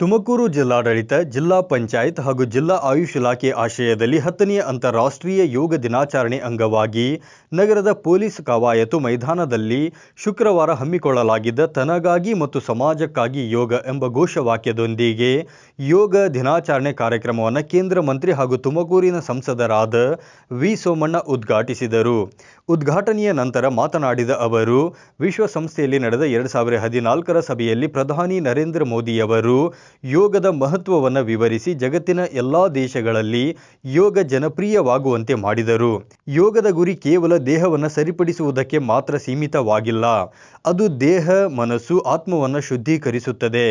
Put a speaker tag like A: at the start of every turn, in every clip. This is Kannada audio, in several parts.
A: ತುಮಕೂರು ಜಿಲ್ಲಾಡಳಿತ, ಜಿಲ್ಲಾ ಪಂಚಾಯತ್ ಹಾಗೂ ಜಿಲ್ಲಾ ಆಯುಷ್ ಇಲಾಖೆ ಆಶ್ರಯದಲ್ಲಿ ಹತ್ತನೆಯ ಅಂತಾರಾಷ್ಟ್ರೀಯ ಯೋಗ ದಿನಾಚರಣೆ ಅಂಗವಾಗಿ ನಗರದ ಪೊಲೀಸ್ ಕವಾಯತು ಮೈದಾನದಲ್ಲಿ ಶುಕ್ರವಾರ ಹಮ್ಮಿಕೊಳ್ಳಲಾಗಿದ್ದ ತನಗಾಗಿ ಮತ್ತು ಸಮಾಜಕ್ಕಾಗಿ ಯೋಗ ಎಂಬ ಘೋಷವಾಕ್ಯದೊಂದಿಗೆ ಯೋಗ ದಿನಾಚರಣೆ ಕಾರ್ಯಕ್ರಮವನ್ನು ಕೇಂದ್ರ ಮಂತ್ರಿ ಹಾಗೂ ತುಮಕೂರಿನ ಸಂಸದರಾದ ವಿ. ಸೋಮಣ್ಣ ಉದ್ಘಾಟಿಸಿದರು. ಉದ್ಘಾಟನೆಯ ನಂತರ ಮಾತನಾಡಿದ ಅವರು, ವಿಶ್ವಸಂಸ್ಥೆಯಲ್ಲಿ ನಡೆದ ಎರಡು ಸಾವಿರದ ಹದಿನಾಲ್ಕರ ಸಭೆಯಲ್ಲಿ ಪ್ರಧಾನಿ ನರೇಂದ್ರ ಮೋದಿಯವರು ಯೋಗದ ಮಹತ್ವವನ್ನು ವಿವರಿಸಿ ಜಗತ್ತಿನ ಎಲ್ಲ ದೇಶಗಳಲ್ಲಿ ಯೋಗ ಜನಪ್ರಿಯವಾಗುವಂತೆ ಮಾಡಿದರು. ಯೋಗದ ಗುರಿ ಕೇವಲ ದೇಹವನ್ನು ಸರಿಪಡಿಸುವುದಕ್ಕೆ ಮಾತ್ರ ಸೀಮಿತವಾಗಿಲ್ಲ. ಅದು ದೇಹ, ಮನಸ್ಸು, ಆತ್ಮವನ್ನು ಶುದ್ಧೀಕರಿಸುತ್ತದೆ.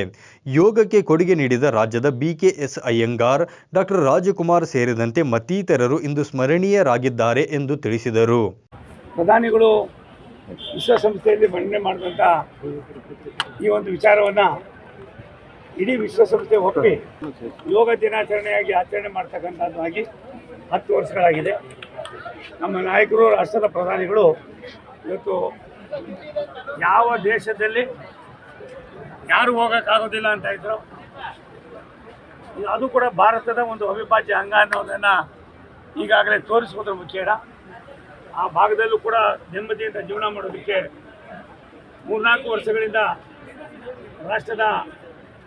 A: ಯೋಗಕ್ಕೆ ಕೊಡುಗೆ ನೀಡಿದ ರಾಜ್ಯದ ಎಸ್ ಅಯ್ಯಂಗಾರ್ ಡಾಕ್ಟರ್ ರಾಜಕುಮಾರ್ ಸೇರಿದಂತೆ ಮತ್ತಿತರರು ಇಂದು ಸ್ಮರಣೀಯರಾಗಿದ್ದಾರೆ ಎಂದು ತಿಳಿಸಿದರು.
B: ಪ್ರಧಾನಿಗಳು ವಿಶ್ವಸಂಸ್ಥೆಯಲ್ಲಿ ಮಂಡನೆ ಮಾಡಿದಂಥ ಈ ಒಂದು ವಿಚಾರವನ್ನು ಇಡೀ ವಿಶ್ವಸಂಸ್ಥೆ ಒಪ್ಪಿ ಯೋಗ ದಿನಾಚರಣೆಯಾಗಿ ಆಚರಣೆ ಮಾಡ್ತಕ್ಕಂಥದ್ದು ಆಗಿ ಹತ್ತು ವರ್ಷಗಳಾಗಿದೆ. ನಮ್ಮ ನಾಯಕರು, ರಾಷ್ಟ್ರದ ಪ್ರಧಾನಿಗಳು ಇವತ್ತು ಯಾವ ದೇಶದಲ್ಲಿ ಯಾರು ಹೋಗೋಕ್ಕಾಗೋದಿಲ್ಲ ಅಂತ ಇದ್ರು. ಅದು ಕೂಡ ಭಾರತದ ಒಂದು ಅವಿಭಾಜ್ಯ ಅಂಗ ಅನ್ನೋದನ್ನು ಈಗಾಗಲೇ ತೋರಿಸುವುದರ ಮುಖೇಡ. ಆ ಭಾಗದಲ್ಲೂ ಕೂಡ ನೆಮ್ಮದಿಯಿಂದ ಜೀವನ ಮಾಡೋದಕ್ಕೆ ಮೂರ್ನಾಲ್ಕು ವರ್ಷಗಳಿಂದ ರಾಷ್ಟ್ರದ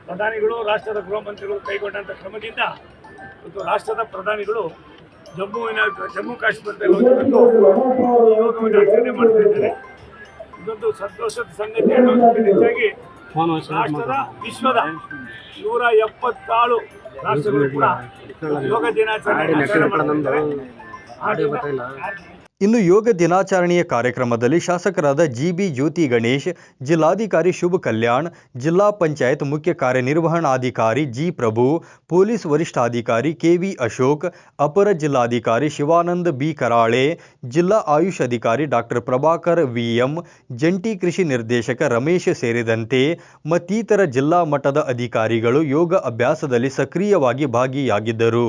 B: ಪ್ರಧಾನಿಗಳು ರಾಷ್ಟ್ರದ ಗೃಹ ಮಂತ್ರಿಗಳು ಕೈಗೊಂಡಂಥ ಕ್ರಮದಿಂದ ಮತ್ತು ರಾಷ್ಟ್ರದ ಪ್ರಧಾನಿಗಳು ಜಮ್ಮುವಿನ ಜಮ್ಮು ಕಾಶ್ಮೀರದಲ್ಲಿ ಯೋಗವನ್ನು ಆಚರಣೆ ಮಾಡ್ತಾ ಇದ್ದಾರೆ. ಇದೊಂದು ಸಂತೋಷದ ಸಂಗತಿ ಹೆಚ್ಚಾಗಿ ರಾಷ್ಟ್ರದ ವಿಶ್ವದ ನೂರ ಎಪ್ಪತ್ತಾಳು ರಾಷ್ಟ್ರಗಳು ಕೂಡ ಯೋಗ ದಿನಾಚರಣೆ
A: ಇನ್ನು ಯೋಗ ದಿನಾಚರಣೆಯ ಕಾರ್ಯಕ್ರಮದಲ್ಲಿ ಶಾಸಕರಾದ ಜಿಬಿ ಜ್ಯೋತಿ ಗಣೇಶ್, ಜಿಲ್ಲಾಧಿಕಾರಿ ಶುಭ ಕಲ್ಯಾಣ್, ಜಿಲ್ಲಾ ಪಂಚಾಯತ್ ಮುಖ್ಯ ಕಾರ್ಯನಿರ್ವಹಣಾಧಿಕಾರಿ ಜಿ ಪ್ರಭು, ಪೊಲೀಸ್ ವರಿಷ್ಠಾಧಿಕಾರಿ ಕೆವಿ ಅಶೋಕ್, ಅಪರ ಜಿಲ್ಲಾಧಿಕಾರಿ ಶಿವಾನಂದ ಬಿ ಕರಾಳೆ, ಜಿಲ್ಲಾ ಆಯುಷ್ ಅಧಿಕಾರಿ ಡಾಕ್ಟರ್ ಪ್ರಭಾಕರ್ ವಿಎಂ ಜಂಟಿ ಕೃಷಿ ನಿರ್ದೇಶಕ ರಮೇಶ್ ಸೇರಿದಂತೆ ಮತ್ತಿತರ ಜಿಲ್ಲಾ ಮಟ್ಟದ ಅಧಿಕಾರಿಗಳು ಯೋಗ ಅಭ್ಯಾಸದಲ್ಲಿ ಸಕ್ರಿಯವಾಗಿ ಭಾಗಿಯಾಗಿದ್ದರು.